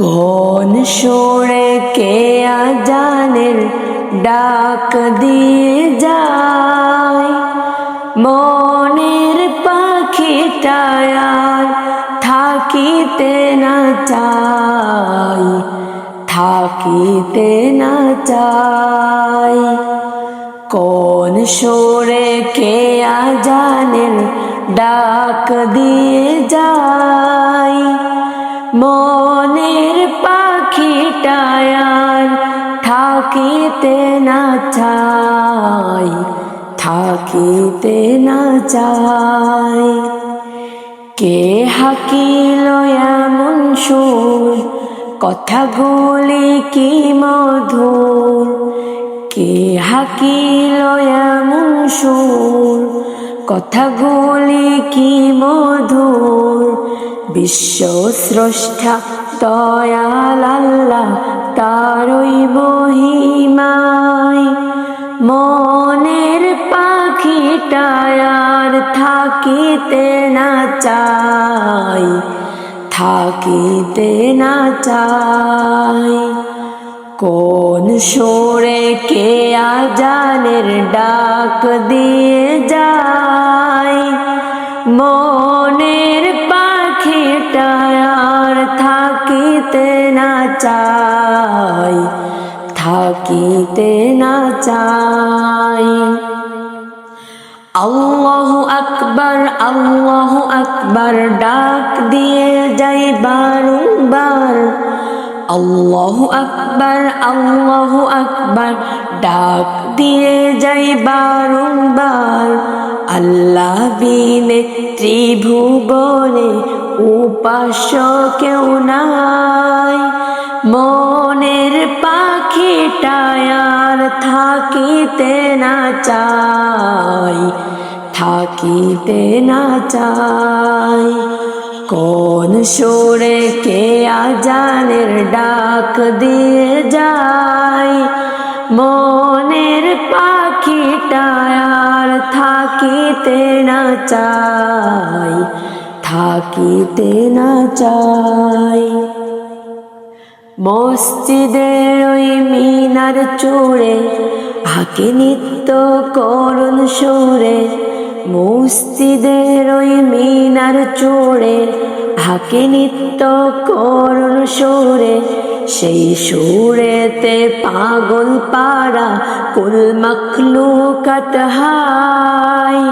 কোন সুরে কে আজানের ডাক দিয়ে যায়? মনের পাখিটায় থাকিতে না চাই থাকিতে না চাই কোন সুরে কে আজানের ডাক দিয়ে যায়? মনের পাখিটায় আর থাকিতে না চাই থাকিতে না চাই কে হাকিল এমন সুর কথাগুলি কি মধুর? কে হাকিল এমন সুর কথাগুলি কি মধুর? বিশ্ব স্রষ্টা দয়াল আল্লাহ তারই মহিমায়। মনের পাখিটায় আর থাকিতে না চাই থাকিতে না চাই কোন সুরে কে আজানের ডাক দিয়ে যায়? মনের পাখিটায় থাকিতে না চাই থাকিতে না চাই। আল্লাহ আকবার আল্লাহ আকবার ডাক দিয়ে যাই বারংবার। আল্লাহু আকবার আল্লাহু আকবার। ডাক দিয়ে যাই বারংবার। আল্লাহ বিনে ত্রিভুবনে উপাস্য কেউ নাই। মনের পাখিটায় আর থাকিতে না চাই, থাকিতে না চাই। কোন সুরে কে আজানের ডাক দিয়ে যায়? মনের পাখিটায় আর থাকিতে না চাই থাকিতে না চাই মসজিদের ওই মিনার চূড়ে হাকে নিত্য করুণ সুরে মসজিদের ওই মিনার চোড়ে হাকে নিত্য করুণ সুরে। সেই সুরেতে পাগল পাড়া কুল মখলুকত হায়।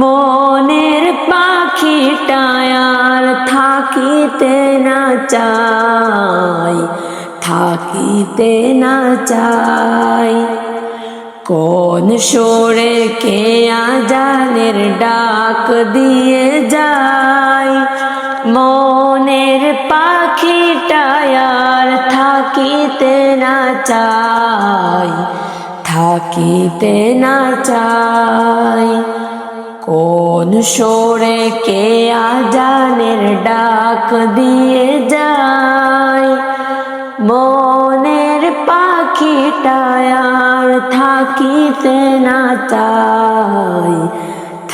মনের পাখিটায় আর থাকিতে না চাই থাকিতে না চাই কোন সুরে কে আজানের ডাক দিয়ে যায়? মনের পাখিটায় আর থাকিতে না চাই থাকিতে না চাই কোন সুরে কে আজানের ডাক দিয়ে যায়? মনের পাখিটায় চাই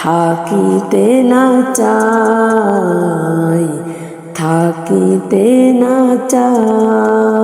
থাকিতে না চাই থাকিতে না চাই।